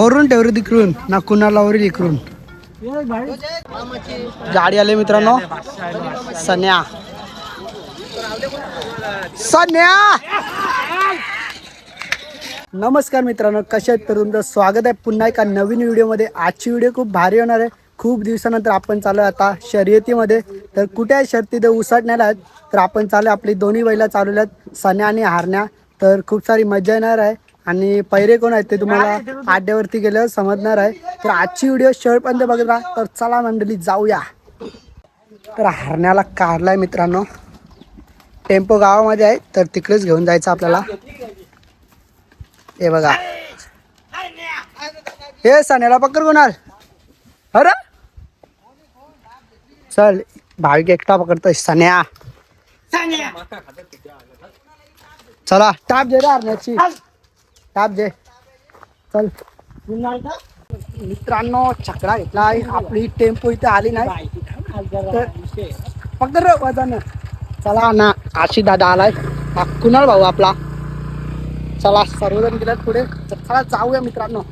वरून ठेवरी तिकडून. ना कुणाला वरील इकडून. गाडी आली मित्रांनो. सन्या. सन्या! नमस्कार मित्रांनो कशा आहेत? तर तुमचं स्वागत आहे. पुन्हा एका नवीन व्हिडिओमध्ये. आजची व्हिडिओ खूप भारी होणार आहे. खूप दिवसानंतर आपण चालू आता शर्यतीमध्ये. तर कुठे आहे शर्यती ते उसटण्याला आहेत तर आपण चालू आपली दोन्ही बैला चालवल्यात सन्या आणि हारण्या. तर खूप सारी मजा येणार आहे. आणि पैरे कोण आहेत ते तुम्हाला आड्यावरती गेल्यावर समजणार आहे. तर आजची व्हिडिओ शेवटपर्यंत बघत राहा. तर चला मंडळी जाऊया. तर हारण्याला कारलाय मित्रांनो. टेम्पो गावामध्ये आहे तर तिकडेच घेऊन जायचं आपल्याला. हे बघा. हे सण्याला पकड कोणाल? अरे! चल भाविक एकटा पकडतोय सन्या. चला टाप दे हरण्याची. टाप दे. चल. मित्रांनो छकडा घेतला आपली टेम्पो इथे आली नाही. तर रे वजन. चला ना आशी दादा आलाय. हा कुणाल भाऊ आपला? चला सर्वजण गेल्यात पुढे. तर चला जाऊया मित्रांनो.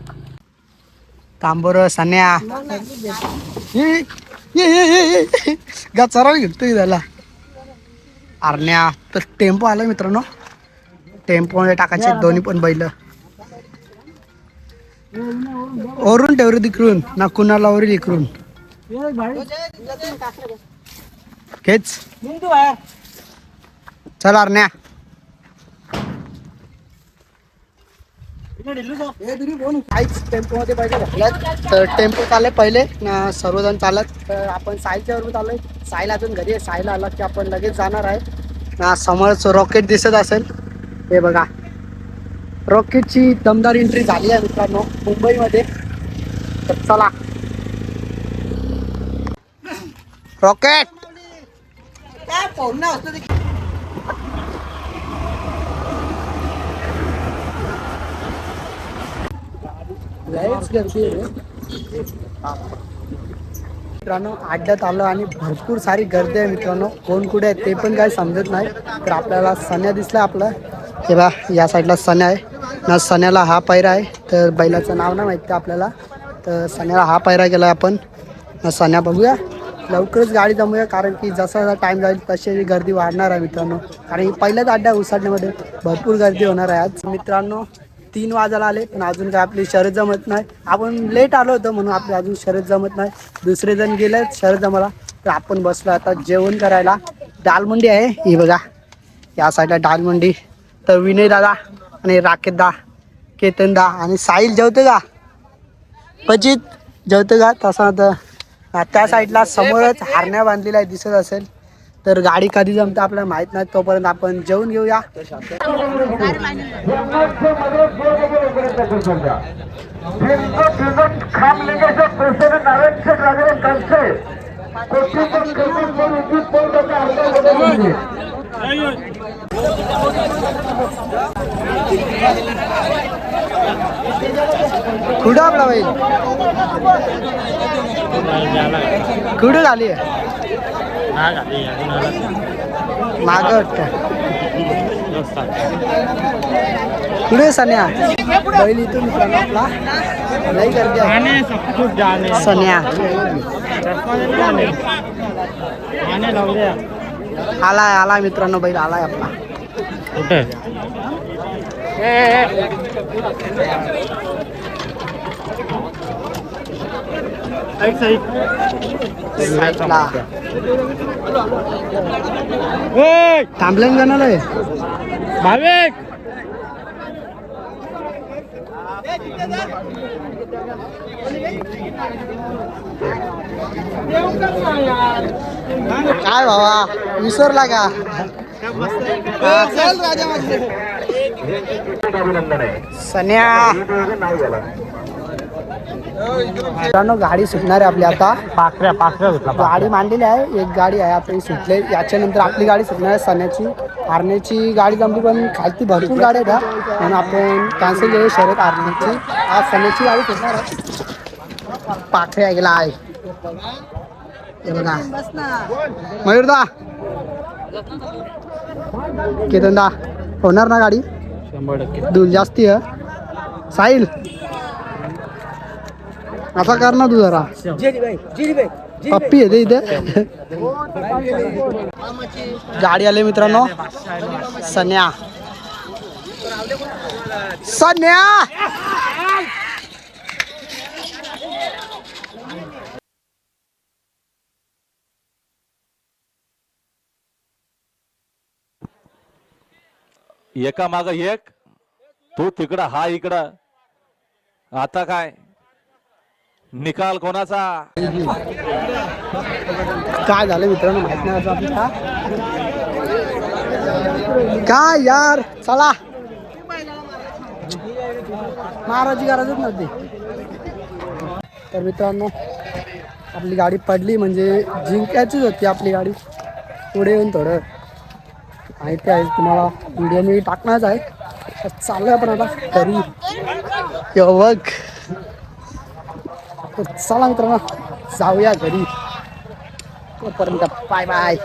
तांबोर सन्या. ये गचारा घेतोय त्याला. आरण्या तर टेम्पो आलाय मित्रांनो. टेम्पो टाकायचे दोन्ही पण बैल. वरून ठेवरे तिकडून ना कुणाला ओरील इकडून. हेच चल आरण्या. टेम्पो तर टेम्पो चालले पहिले सर्वजण चालत. तर आपण साईलच्या वरून चाललोय. साईल अजून घरी आहे. साईल आला की आपण लगेच जाणार आहे. ना समोरच रॉकेट दिसत असेल. हे बघा. रॉकेटची दमदार एंट्री झाली आहे मित्रांनो मुंबईमध्ये. तर चला. रॉकेट! गर्दी. मित्रांनो अड्ड्यात आलो आणि भरपूर सारी गर्दी आहे मित्रांनो. कोण कुठे आहे ते पण काही समजत नाही. तर आपल्याला सण्या दिसला आपलं. हे बा या साईडला सण्या आहे. ना सण्याला हा पायरा आहे. तर बैलाचं नाव ना माहिती आपल्याला? तर सण्याला हा पायरा केला आपण. ना सण्या बघूया. लवकरच गाडी जमूया कारण की जसा जसा टाईम जाईल तशी गर्दी वाढणार आहे मित्रांनो. कारण की पहिल्याच अड्डा उसाडण्यामध्ये भरपूर गर्दी होणार आहे आज. मित्रांनो तीन वाजायला आले पण अजून काय आपली शरद जमत नाही. आपण लेट आलो होतो म्हणून आपली अजून शरद जमत नाही. दुसरे जण गेले शरद जमाला तर आपण बसलो आता जेवण करायला. दालमंडी आहे ही बघा. या साईडला दालमंडी. तर विनय दादा आणि राकेश दा केतन दा आणि साहिल जेवते का पचित जेवते का तसा तर त्या साईडला समोरच हारण्या बांधलेल्या आहे दिसत असेल. तर गाडी कधी जमते आपल्याला माहीत नाही तोपर्यंत आपण जेवून घेऊया. कुठं आपला बाई कुठं झाली माग कुठे सन्या. बैल इथून आपला. नाही गर्दी सन्या. आलाय आलाय मित्रांनो बैल आलाय आपला. कुठे? थांबल्यान जाणार आहे. भाविक. काय भावा विसरला का? मित्रांनो गाडी सुटणार आहे आपली आता. पाखऱ्या पाखऱ्या गाडी मांडलेली आहे एक गाडी आहे ही सुटले. याच्यानंतर आपली गाडी सुटणार आहे सण्याची आरण्याची गाडी जमली पण खालती भरपूर गाड्या आहेत हा. म्हणून आपण कॅन्सल केली शर्यत आरण्याची आज सण्याची गाडी सुटणार आहे. पाखरे गेला आहे. मयूरदा. केतनदा होणार ना गाडी? शंभर टक्के. दूर जास्ती आहे. साहिल. असा कर ना तू जरा. पप्पी आहे ते इथे. गाडी आली मित्रांनो. सन्या. सन्या! एका माग एक तू तिकडं हा इकडं. आता काय? निकाल कोणाचा? काय झालं मित्रांनो माहीत नाही आपल्याला. काय यार? चला. महाराजी गरजच नव्हती. तर मित्रांनो आपली गाडी पडली म्हणजे जिंकायचीच होती आपली गाडी. पुढे येऊन थोडं माहिती आहे तुम्हाला व्हिडिओ मी टाकणारच आहे. तर चालू आपण आता. घरी यो बघ. तर चला मित्रांनो जाऊया घरी. तोपर्यंत बाय बाय